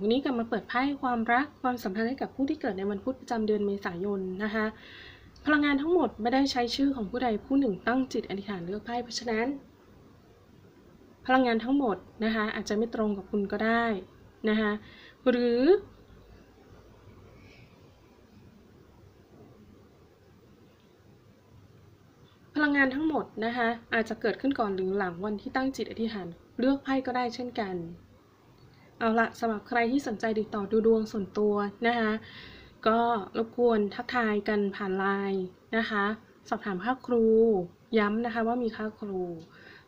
วันนี้กลับมาเปิดไพ่ความรักความสัมพันธ์ให้กับผู้ที่เกิดในวันพุธประจำเดือนเมษายนนะคะ พลังงานทั้งหมดไม่ได้ใช้ชื่อของผู้ใดผู้หนึ่งตั้งจิตอธิษฐานเลือกไพ่เพราะฉะนั้น พลังงานทั้งหมดนะคะอาจจะไม่ตรงกับคุณก็ได้นะคะหรือพลังงานทั้งหมดนะคะอาจจะเกิดขึ้นก่อนหรือหลังวันที่ตั้งจิตอธิษฐานเลือกไพ่ก็ได้เช่นกัน เอาละสำหรับใครที่สนใจติดต่อดูดวงส่วนตัวนะคะก็รบกวนทักทายกันผ่านไลน์นะคะ สอบถามค่าครู ย้ำนะคะว่ามีค่าครู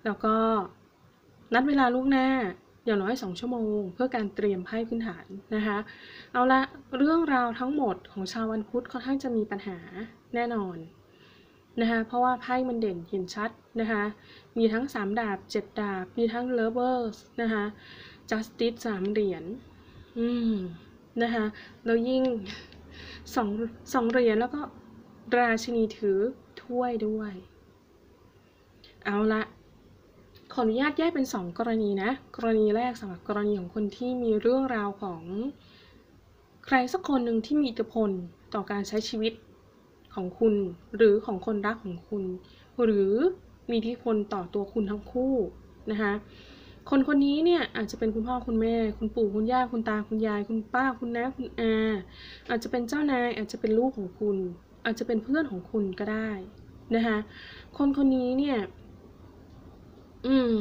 แล้วก็นัดเวลาลูกหน้าอย่างน้อย 2 ชั่วโมง เพื่อการเตรียมไพ่พื้นฐานนะคะ เอาละเรื่องราวทั้งหมดของชาววันพุธค่อนข้างจะมีปัญหาแน่นอนนะคะเพราะว่าไพ่มันเด่นเห็นชัดนะคะมีทั้ง 3 ดาบ 7 ดาบ มีทั้ง lovers นะคะ justice สามเหรียญอืมนะคะแล้วยิ่งสองสองเหรียญแล้วก็ราชินีถือถ้วยด้วย เอาละขออนุญาตแยกเป็น 2 กรณีนะ กรณีแรกสำหรับกรณีของคนที่มีเรื่องราวของใครสักคนหนึ่งที่มีอิทธิพลต่อการใช้ชีวิตของคุณ หรือของคนรักของคุณ หรือมีอิทธิพลต่อตัวคุณทั้งคู่นะคะ คนคนนี้เนี่ยอาจจะเป็นคุณพ่อคุณแม่ คุณปู่คุณย่าคุณตาคุณยาย คุณป้าคุณน้าคุณอาอาจจะเป็นเจ้านายอาจจะเป็นลูกของคุณ อาจจะเป็นเพื่อนของคุณก็ได้นะคะคนคนนี้เนี่ยอืม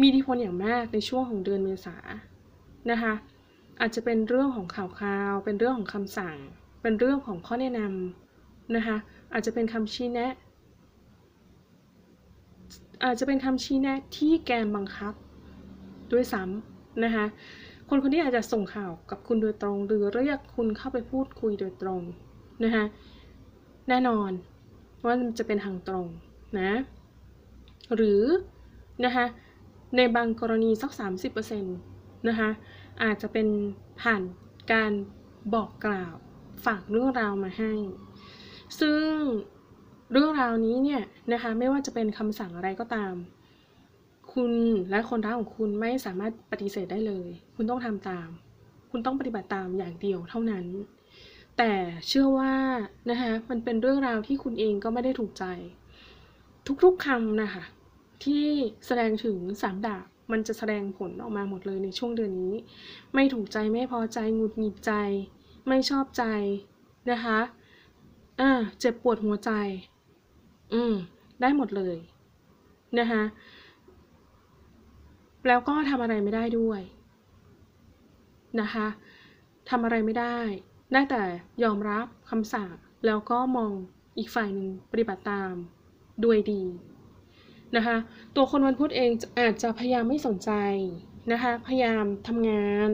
มีอิทธิพลอย่างมากในช่วงของเดือนเมษานะคะอาจจะเป็นเรื่องของข่าวคราว เป็นเรื่องของคำสั่ง เป็นเรื่องของข้อแนะนำนะคะอาจจะเป็นคำชี้แนะ อาจจะเป็นคำชี้แนะที่แกนบังคับ ด้วยซ้ำนะคะคนคนนี้อาจจะส่งข่าวกับคุณโดยตรง หรือเรียกคุณเข้าไปพูดคุยโดยตรงนะคะแน่นอนว่ามันจะเป็นทางตรงนะหรือนะคะในบางกรณีสัก 30%นะคะอาจจะเป็นผ่านการบอกกล่าวฝากเรื่องราวมาให้ ซึ่ง เรื่องราวนี้เนี่ยนะคะไม่ว่าจะเป็นคำสั่งอะไรก็ตาม คุณและคนรักของคุณไม่สามารถปฏิเสธได้เลย คุณต้องทำตาม คุณต้องปฏิบัติตามอย่างเดียวเท่านั้น แต่เชื่อว่านะคะมันเป็นเรื่องราวที่คุณเองก็ไม่ได้ถูกใจ ทุกๆคำนะคะที่แสดงถึงสามดาบมันจะแสดงผลออกมาหมดเลยในช่วงเดือนนี้ ไม่ถูกใจไม่พอใจหงุดหงิดใจ ไม่ชอบใจนะคะอ่าเจ็บปวดหัวใจ อืม ได้หมดเลยนะคะแล้วก็ทำอะไรไม่ได้ด้วยนะคะทำอะไรไม่ได้ ได้แต่ยอมรับคำสั่ง แล้วก็มองอีกฝ่ายหนึ่งปฏิบัติตามด้วยดีนะคะ ตัวคนวันพุธเองอาจจะพยายามไม่สนใจนะคะ พยายามทำงาน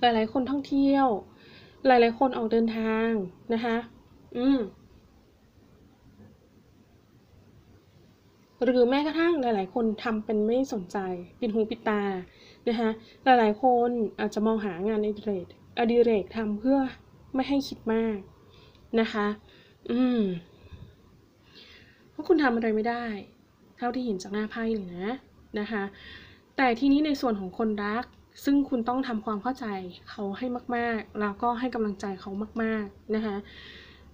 หลายๆ คนท่องเที่ยว หลายๆ คนออกเดินทางนะคะ อืม หรือแม้กระทั่งหลาย ๆ คนทำเป็นไม่สนใจ ปิดหูปิดตานะคะหลาย ๆ คนอาจจะมองหางานอดิเรกอดิเรกทำเพื่อไม่ให้คิดมากนะคะ อืมเพราะคุณทำอะไรไม่ได้ เท่าที่เห็นจากหน้าไพ่เลยนะนะคะ แต่ทีนี้ในส่วนของคนรัก ซึ่งคุณต้องทำความเข้าใจเขาให้มาก ๆ แล้วก็ให้กำลังใจเขามาก ๆ นะคะ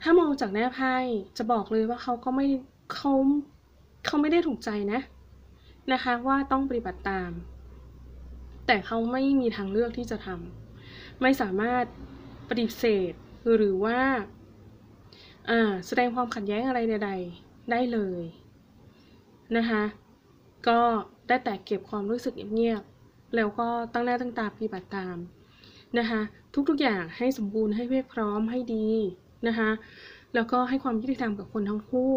ถ้ามองจากหน้าไพ่จะบอกเลยว่าเขาก็ไม่เขา เขาไม่ได้ถูกใจนะนะคะว่าต้องปฏิบัติตาม แต่เขาไม่มีทางเลือกที่จะทำไม่สามารถปฏิเสธหรือว่าแสดงความขัดแย้งอะไรใด ๆ ได้เลยนะคะก็ได้แต่เก็บความรู้สึกเงียบๆแล้วก็ตั้งหน้าตั้งตาปฏิบัติตามนะคะทุกๆอย่างให้สมบูรณ์ให้เพียบพร้อมให้ดีนะคะแล้วก็ให้ความยุติธรรมกับคนทั้งคู่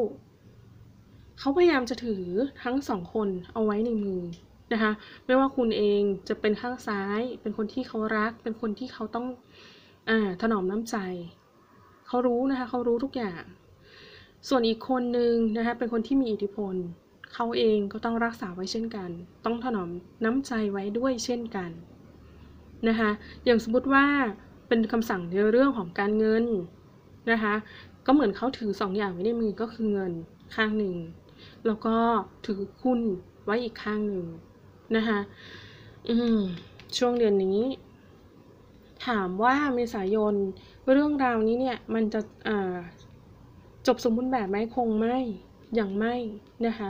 เขาพยายามจะถือทั้งสองคนเอาไว้ในมือนะคะไม่ว่าคุณเองจะเป็นข้างซ้าย เป็นคนที่เขารัก เป็นคนที่เขาต้องอ่าถนอมน้ำใจ เขารู้นะคะเขารู้ทุกอย่าง ส่วนอีกคนนึงนะคะเป็นคนที่มีอิทธิพล เขาเองก็ต้องรักษาไว้เช่นกัน ต้องถนอมน้ำใจไว้ด้วยเช่นกันนะคะอย่างสมมติว่าเป็นคำสั่งในเรื่องของการเงินนะคะก็เหมือนเขาถือสองอย่างไว้ในมือก็คือเงินข้างหนึ่ง แล้วก็ถือคุณไว้อีกข้างหนึ่งนะคะอืมช่วงเดือนนี้ ถามว่าเมษายนเรื่องราวนี้เนี่ยมันจะจบสมบูรณ์แบบไหมคงไม่ยังไม่นะคะ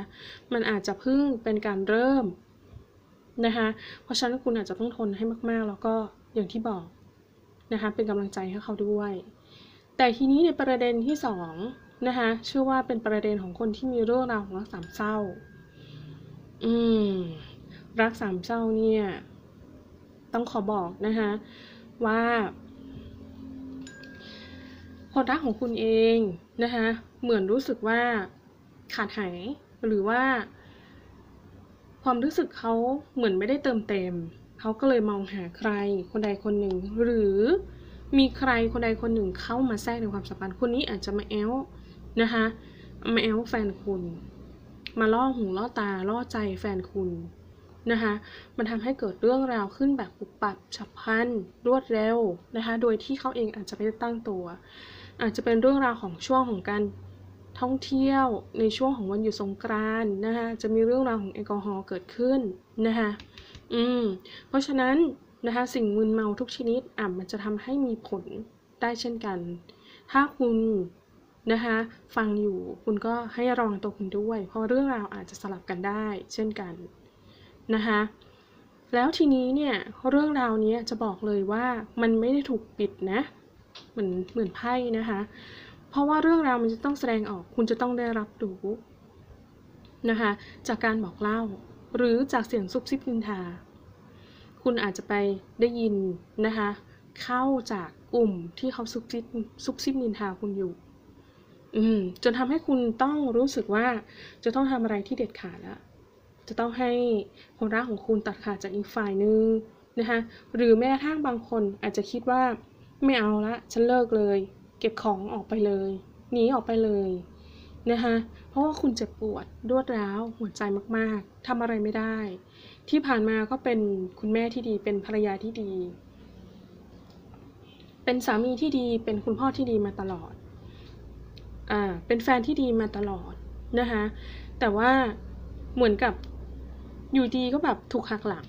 มันอาจจะเพิ่งเป็นการเริ่มนะคะ เพราะฉะนั้นคุณอาจจะต้องทนให้มาก ๆ แล้วก็อย่างที่บอกนะคะ เป็นกำลังใจให้เขาด้วย แต่ทีนี้ในประเด็นที่สอง นะคะเชื่อว่าเป็นประเด็นของคนที่มีเรื่องราวของรักสามเศร้า อืม รักสามเศร้าเนี่ย ต้องขอบอกนะคะว่าคนรักของคุณเองนะคะเหมือนรู้สึกว่าขาดหายหรือว่า ความรู้สึกเขาเหมือนไม่ได้เติมเต็มเขาก็เลยมองหาใครคนใดคนหนึ่ง หรือมีใครคนใดคนหนึ่งเข้ามาแทรกในความสัมพันธ์คนนี้อาจจะมาแอล นะคะมาแอลแฟนคุณ มาล่อหูล่อตาล่อใจแฟนคุณนะคะมันทำให้เกิดเรื่องราวขึ้นแบบปุบปับฉับพลันรวดเร็วนะคะโดยที่เขาเองอาจจะไม่ได้ตั้งตัว อาจจะเป็นเรื่องราวของช่วงของการท่องเที่ยวในช่วงของวันหยุดสงกรานต์นะคะจะมีเรื่องราวของแอลกอฮอล์เกิดขึ้นนะคะอืมเพราะฉะนั้นนะคะสิ่งมึนเมาทุกชนิดอะมันจะทำให้มีผลได้เช่นกัน ถ้าคุณ นะคะฟังอยู่คุณก็ให้ระวังตัวคุณด้วย เพราะเรื่องราวอาจจะสลับกันได้ เช่นกันนะคะแล้วทีนี้เนี่ยเรื่องราวนี้จะบอกเลยว่ามันไม่ได้ถูกปิดนะเหมือนเหมือนไพ่นะคะ เพราะว่าเรื่องราวมันจะต้องแสดงออก คุณจะต้องได้รับรู้นะคะจากการบอกเล่า หรือจากเสียงซุบซิบนินทา คุณอาจจะไปได้ยินนะคะเข้าจากกลุ่มที่เขาซุบซิบซุบซิบนินทาคุณอยู่ อืมจนทำให้คุณต้องรู้สึกว่าจะต้องทำอะไรที่เด็ดขาดแล้วจะต้องให้คนรักของคุณตัดขาดจากอีกฝ่ายนึงนะคะหรือแม้กระทั่งบางคนอาจจะคิดว่าไม่เอาละฉันเลิกเลย เก็บของออกไปเลยหนีออกไปเลยนะคะเพราะว่าคุณเจ็บปวดรวดร้าวหัวใจมากๆทำอะไรไม่ได้ ที่ผ่านมาก็เป็นคุณแม่ที่ดี เป็นภรรยาที่ดี เป็นสามีที่ดีเป็นคุณพ่อที่ดีมาตลอด อ่าเป็นแฟนที่ดีมาตลอดนะคะแต่ว่าเหมือนกับอยู่ดีก็แบบถูกหักหลัง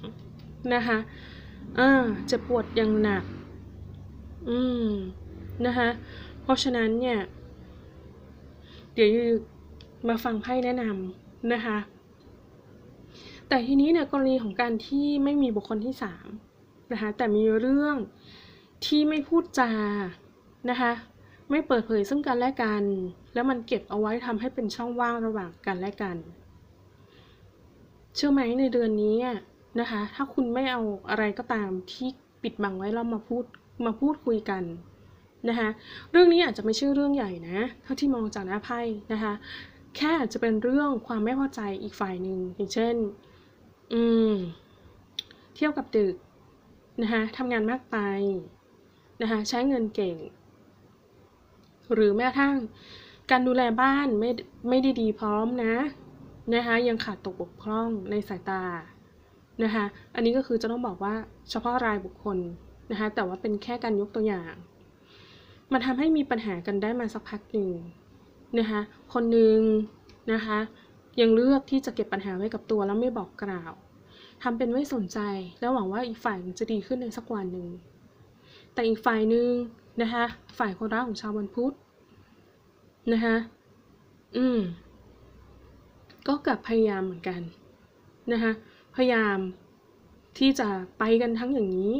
นะคะอ่าจะปวดอย่างหนัก อืมนะคะเพราะฉะนั้นเนี่ย เดี๋ยวมาฟังไพ่แนะนำนะคะ แต่ทีนี้เนี่ยกรณีของการที่ไม่มีบุคคลที่สามนะคะแต่มีเรื่องที่ไม่พูดจานะคะ ไม่เปิดเผยซึ่งกันและกัน แล้วมันเก็บเอาไว้ทำให้เป็นช่องว่างระหว่างกันและกัน เชื่อไหมในเดือนนี้นะคะ ถ้าคุณไม่เอาอะไรก็ตามที่ปิดบังไว้เรามาพูดมาพูดคุยกันนะคะเรื่องนี้อาจจะไม่ใช่เรื่องใหญ่นะเท่าที่มองจากหน้าไพ่นะคะแค่อาจจะเป็นเรื่องความไม่พอใจอีกฝ่ายหนึ่งอย่างเช่น อืม เที่ยวกับดึกนะคะทำงานมากไปนะคะใช้เงินเก่ง หรือแม้กระทั่งการดูแลบ้านไม่ไม่ได้ดีพร้อมนะนะคะยังขาดตกบกพร่องในสายตานะคะอันนี้ก็คือจะต้องบอกว่าเฉพาะรายบุคคลนะคะแต่ว่าเป็นแค่การยกตัวอย่าง มันทำให้มีปัญหากันได้มาสักพักหนึ่งนะคะคนหนึ่งนะคะยังเลือกที่จะเก็บปัญหาไว้กับตัวแล้วไม่บอกกล่าวทำเป็นไม่สนใจ แล้วหวังว่าอีกฝ่ายจะดีขึ้นในสักวันหนึ่งแต่อีกฝ่ายหนึ่ง นะคะฝ่ายคนรักของชาววันพุธนะคะอืม ก็กลับพยายามเหมือนกันนะคะพยายามที่จะไปกันทั้งอย่างนี้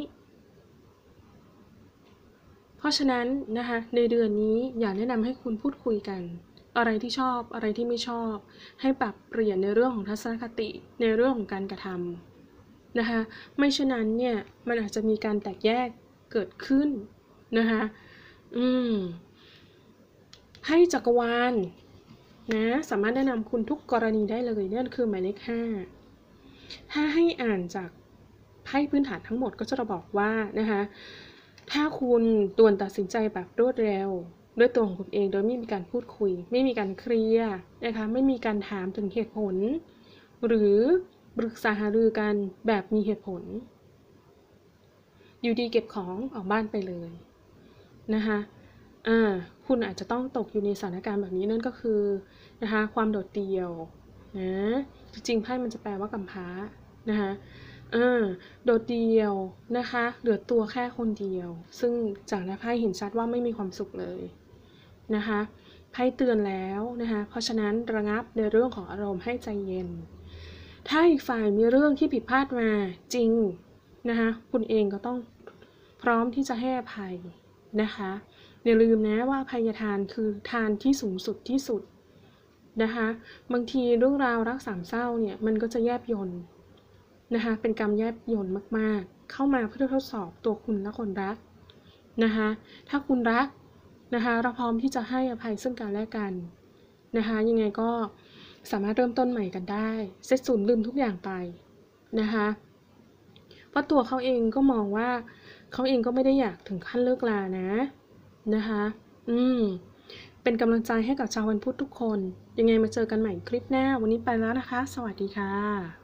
เพราะฉะนั้นนะคะในเดือนนี้อยากแนะนำให้คุณพูดคุยกัน อะไรที่ชอบอะไรที่ไม่ชอบ ให้ปรับเปลี่ยนในเรื่องของทัศนคติในเรื่องของการกระทำนะคะไม่เช่นนั้นเนี่ยมันอาจจะมีการแตกแยกเกิดขึ้น นะคะอืมให้จักรวาลนะสามารถแนะนำคุณทุกกรณีได้เลยนั่นคือหมายเลขห้าถ้าให้อ่านจากไพ่พื้นฐานทั้งหมดก็จะบอกว่านะคะถ้าคุณตวนตัดสินใจแบบรวดเร็ว ด้วยตัวของคุณเองโดยไม่มีการพูดคุย ไม่มีการเคลียร์นะคะไม่มีการถามถึงเหตุผล หรือปรึกษาหารือกันแบบมีเหตุผล อยู่ดีเก็บของออกบ้านไปเลย นะคะอ่าคุณอาจจะต้องตกอยู่ในสถานการณ์แบบนี้นั่นก็คือนะคะความโดดเดี่ยวนะจริงๆไพ่มันจะแปลว่ากำพร้านะคะอ่าโดดเดี่ยวนะคะเหลือตัวแค่คนเดียว ซึ่งจากในไพ่เห็นชัดว่าไม่มีความสุขเลยนะคะไพ่เตือนแล้วนะคะเพราะฉะนั้นระงับในเรื่องของอารมณ์ให้ใจเย็น ถ้าอีกฝ่ายมีเรื่องที่ผิดพลาดมาจริงนะคะคุณเองก็ต้องพร้อมที่จะให้อภัย นะคะอย่าลืมนะว่าอภัยทานคือทานที่สูงสุดที่สุดนะคะบางทีเรื่องราวรักสามเศร้าเนี่ยมันก็จะแยบยนนะคะเป็นกรรมแยบยนมากๆ เข้ามาเพื่อทดสอบตัวคุณและคนรักนะคะถ้าคุณรักนะคะเราพร้อมที่จะให้อภัยซึ่งกันและกันนะคะยังไงก็สามารถเริ่มต้นใหม่กันได้เซตศูนย์ลืมทุกอย่างไปนะคะเพราะตัวเขาเองก็มองว่า เขาเองก็ไม่ได้อยากถึงขั้นเลิกลานะ นะคะ อืม เป็นกำลังใจให้กับชาววันพุธทุกคน ยังไงมาเจอกันใหม่คลิปหน้า วันนี้ไปแล้วนะคะ สวัสดีค่ะ